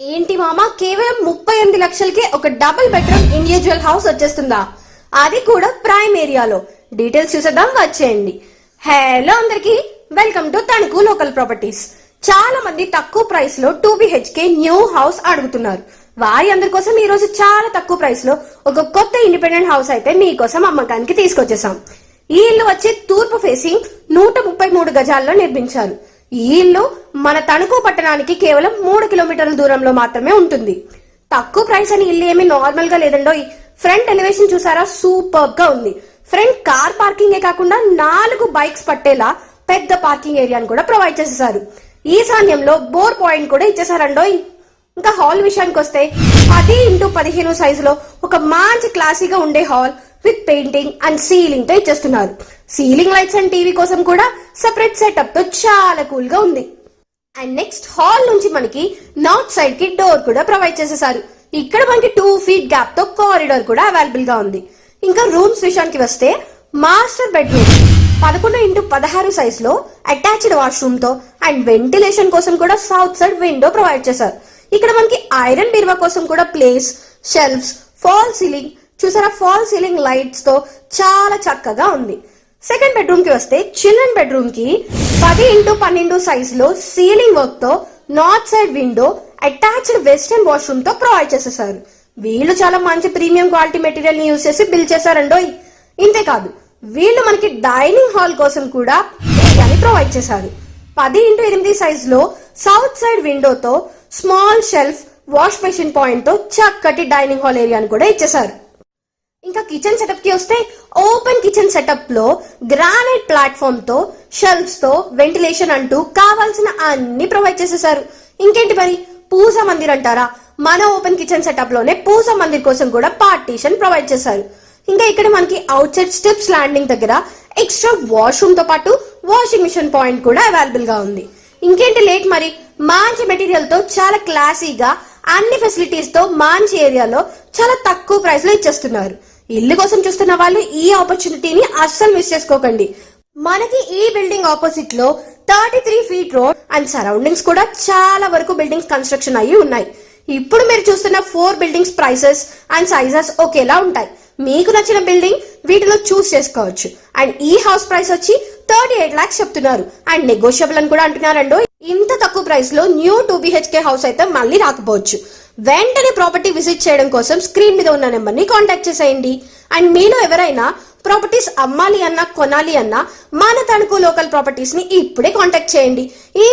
ఏంటి మామ? కేవలం ముప్పై ఎనిమిది లక్షలకి ఒక డబుల్ బెడ్రూమ్ ఇండివిజువల్ హౌస్ వచ్చేస్తుందా? అది కూడా ప్రైమ్ ఏరియాలో. డీటెయిల్స్ చూసేద్దాం వచ్చేయండి హలో అందరికి. Welcome to Tanuku local properties చాలా మంది తక్కువ ప్రైస్లో టూ బిహెచ్కే న్యూ హౌస్ అడుగుతున్నారు. వారి అందరి కోసం ఈ రోజు చాలా తక్కువ ప్రైస్లో ఒక కొత్త ఇండిపెండెంట్ హౌస్ అయితే మీకోసం అమ్మకానికి తీసుకొచ్చేసాం. ఈ ఇల్లు వచ్చి తూర్పు ఫేసింగ్ నూట ముప్పై మూడు గజాల్లో నిర్మించారు. ఈ ఇల్లు మన తణుకు పట్టణానికి కేవలం మూడు కిలోమీటర్ల దూరంలో మాత్రమే ఉంటుంది. తక్కువ ప్రైస్ అని ఇల్లు ఏమీ నార్మల్గా లేదండో ఫ్రంట్ ఎలివేషన్ చూసారా? సూపర్గా ఉంది. ఫ్రంట్ కార్ పార్కింగ్ కాకుండా నాలుగు బైక్స్ పట్టేలా పెద్ద పార్కింగ్ ఏరియాని కూడా ప్రొవైడ్ చేసేసారు. ఈశాన్యంలో బోర్ పాయింట్ కూడా ఇచ్చేసారండోయ్ ఇంకా హాల్ విషయానికి వస్తే పది ఇంటూ పదిహేను సైజులో ఒక మంచి క్లాసీగా ఉండే హాల్ విత్ పెయింటింగ్ అండ్ సీలింగ్తో ఇచ్చేస్తున్నారు. సీలింగ్ లైట్స్ అండ్ టీవీ కోసం కూడా సెపరేట్ సెటప్తో చాలా కూల్గా ఉంది. అండ్ నెక్స్ట్ హాల్ నుంచి మనకి నార్త్ సైడ్కి డోర్ కూడా ప్రొవైడ్ చేసేసారు. ఇక్కడ మనకి టూ ఫీట్ గ్యాప్తో కారిడార్ కూడా అవైలబుల్గా ఉంది. ఇంకా రూమ్స్ విషయానికి వస్తే మాస్టర్ బెడ్రూమ్ పదకొండు ఇంటూ పదహారు సైజ్లో అటాచ్డ్ వాష్రూమ్తో అండ్ వెంటిలేషన్ కోసం కూడా సౌత్ సైడ్ విండో ప్రొవైడ్ చేశారు. ఇక్కడ మనకి ఐరన్ బీరువా కోసం కూడా ప్లేస్ షెల్ఫ్స్ ఫాల్ సీలింగ్ చూసారా? ఫాల్ సీలింగ్ లైట్స్తో చాలా చక్కగా ఉంది. సెకండ్ బెడ్రూమ్కి వస్తే చిల్డ్రన్ బెడ్రూమ్కి పది ఇంటూ పన్నెండు సైజ్లో సీలింగ్ వర్క్తో north side window attached western వాష్రూమ్తో provide చేసేసారు. వీళ్ళు చాలా మంచి ప్రీమియం క్వాలిటీ మెటీరియల్ని యూజ్ చేసి బిల్ చేశారండోయ్ ఇంతేకాదు వీళ్ళు మనకి డైనింగ్ హాల్ కోసం కూడా ఏరియాని ప్రొవైడ్ చేశారు. పది ఇంటూ ఎనిమిది సైజ్లో సౌత్ సైడ్ విండోతో స్మాల్ షెల్ఫ్ వాష్ మెషిన్ పాయింట్తో చక్కటి డైనింగ్ హాల్ ఏరియాని కూడా ఇచ్చేశారు. ఇంకా కిచెన్ సెటప్కి వస్తే ఓపెన్ కిచెన్ సెటప్లో గ్రానైట్ ప్లాట్ఫామ్తో షెల్ఫ్స్తో వెంటిలేషన్ అంటూ కావాల్సిన అన్ని ప్రొవైడ్ చేసేసారు ఇంకేంటి మరి? పూజ మందిర్ అంటారా? మన ఓపెన్ కిచెన్ సెటప్లోనే పూజ మందిర్ కోసం కూడా పార్టీషన్ ప్రొవైడ్ చేశారు. ఇంకా ఇక్కడ మనకి అవుట్ సైడ్ స్టెప్స్ ల్యాండింగ్ దగ్గర ఎక్స్ట్రా వాష్రూమ్తో పాటు వాషింగ్ మిషన్ పాయింట్ కూడా అవైలబుల్గా ఉంది. ఇంకేంటి లేట్ మరి? మంచి మెటీరియల్తో చాలా క్లాసీగా అన్ని ఫెసిలిటీస్తో మంచి ఏరియాలో చాలా తక్కువ ప్రైస్లో ఇచ్చేస్తున్నారు. ఇల్లు కోసం చూస్తున్న వాళ్ళు ఈ ఆపర్చునిటీని అస్సలు మిస్ చేసుకోకండి. మనకి ఈ బిల్డింగ్ ఆపోజిట్లో thirty three feet road and surroundings కూడా చాలా వరకు బిల్డింగ్స్ కన్స్ట్రక్షన్ అయ్యి ఉన్నాయి. ఇప్పుడు మీరు చూస్తున్న four buildings prices and sizes ఒకేలా ఉంటాయి. మీకు నచ్చిన బిల్డింగ్ వీటిలో చూస్ చేసుకోవచ్చు. అండ్ ఈ హౌస్ ప్రైస్ వచ్చి థర్టీ ఎయిట్ లాక్స్ చెప్తున్నారు. అండ్ నెగోషియబుల్ అని కూడా అంటున్నారండో ఇంత తక్కువ ప్రైస్లో న్యూ టూ బిహెచ్కే హౌస్ అయితే మళ్ళీ రాకపోవచ్చు. వెంటనే ప్రాపర్టీ విజిట్ చేయడం కోసం స్క్రీన్ మీద ఉన్న నెంబర్ని కాంటాక్ట్ చేసేయండి. అండ్ మీలో ఎవరైనా ప్రాపర్టీస్ అమ్మాలి అన్నా కొనాలి అన్నా మన తణుకు లోకల్ ప్రాపర్టీస్ని ఇప్పుడే కాంటాక్ట్ చేయండి. ఈ